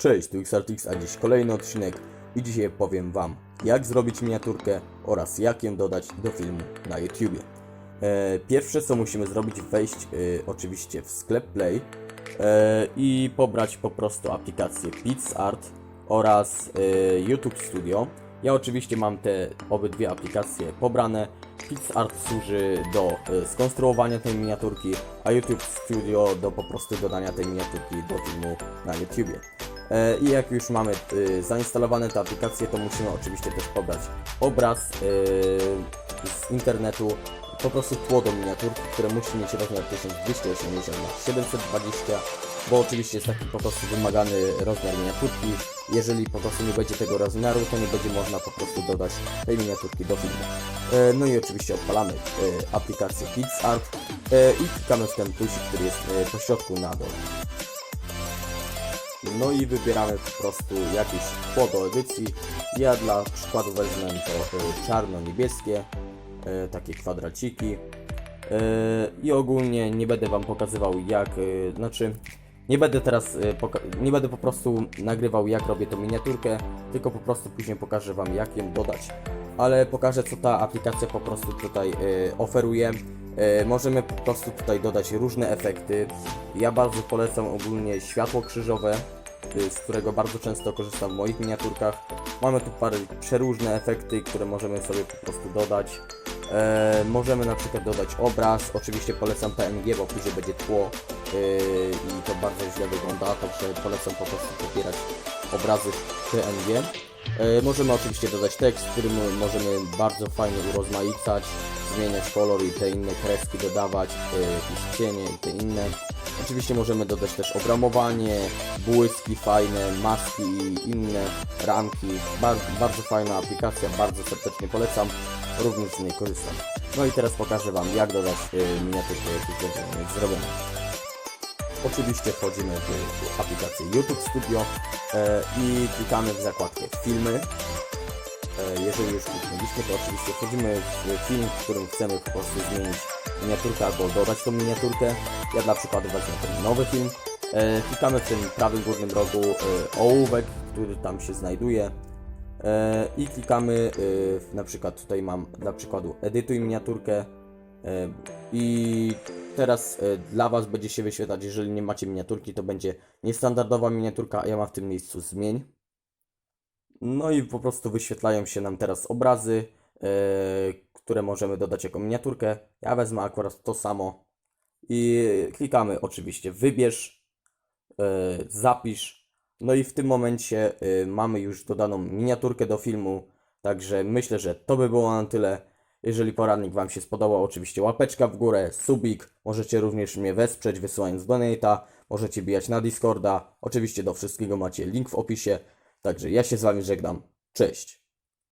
Cześć, tu XRTX, a dziś kolejny odcinek i dzisiaj powiem Wam jak zrobić miniaturkę oraz jak ją dodać do filmu na YouTubie. E, pierwsze co musimy zrobić, wejść e, oczywiście w sklep Play e, i pobrać po prostu aplikację PixArt oraz e, YouTube Studio. Ja oczywiście mam te obydwie aplikacje pobrane. PixArt służy do e, skonstruowania tej miniaturki, a YouTube Studio do po prostu dodania tej miniaturki do filmu na YouTubie. E, I jak już mamy e, zainstalowane te aplikacje, to musimy oczywiście też pobrać obraz e, z internetu, po prostu tło do miniaturki, które musi mieć rozmiar 1280 na 720 bo oczywiście jest taki po prostu wymagany rozmiar miniaturki. Jeżeli po prostu nie będzie tego rozmiaru, to nie będzie można po prostu dodać tej miniaturki do filmu. No i oczywiście odpalamy aplikację PixArt i klikamy w ten plusik, który jest po środku na dole. No i wybieramy po prostu jakieś tło do edycji. Ja dla przykładu wezmę to e, czarno-niebieskie, e, takie kwadraciki. E, I ogólnie nie będę Wam pokazywał jak, znaczy nie będę teraz, nie będę po prostu nagrywał jak robię tą miniaturkę, tylko po prostu później pokażę Wam jak ją dodać. Ale pokażę co ta aplikacja po prostu tutaj oferuje. E, Możemy po prostu tutaj dodać różne efekty. Ja bardzo polecam ogólnie światło krzyżowe, y, z którego bardzo często korzystam w moich miniaturkach. Mamy tu parę przeróżne efekty, które możemy sobie po prostu dodać. E, możemy na przykład dodać obraz, oczywiście polecam PNG, bo później będzie tło y, i to bardzo źle wygląda, także polecam po prostu pobierać obrazy PNG. E, możemy oczywiście dodać tekst, który mo- możemy bardzo fajnie urozmaicać, zmieniać kolor i te inne kreski dodawać, e, jakieś cienie i te inne. Oczywiście możemy dodać też obramowanie, błyski fajne, maski i inne ramki. Bardzo, bardzo fajna aplikacja, bardzo serdecznie polecam, również z niej korzystam. No i teraz pokażę Wam jak dodać e, miniaturkę, jak zrobione. Oczywiście wchodzimy w aplikację YouTube Studio e, i klikamy w zakładkę filmy. E, jeżeli już kliknęliśmy, to oczywiście wchodzimy w film, w którym chcemy po prostu zmienić miniaturkę albo dodać tą miniaturkę. Ja dla przykładu wezmę ten nowy film. E, klikamy w tym prawym górnym rogu e, ołówek, który tam się znajduje. E, I klikamy, e, na przykład tutaj mam dla przykładu edytuj miniaturkę. E, I teraz e, dla Was będzie się wyświetlać, jeżeli nie macie miniaturki, to będzie niestandardowa miniaturka, a ja mam w tym miejscu zmień. No i po prostu wyświetlają się nam teraz obrazy, e, które możemy dodać jako miniaturkę. Ja wezmę akurat to samo i klikamy oczywiście wybierz, zapisz. No i w tym momencie mamy już dodaną miniaturkę do filmu. Także myślę, że to by było na tyle. Jeżeli poradnik Wam się spodobał, oczywiście łapeczka w górę, subik. Możecie również mnie wesprzeć wysyłając donata. Możecie bijać na Discorda. Oczywiście do wszystkiego macie link w opisie. Także ja się z Wami żegnam. Cześć.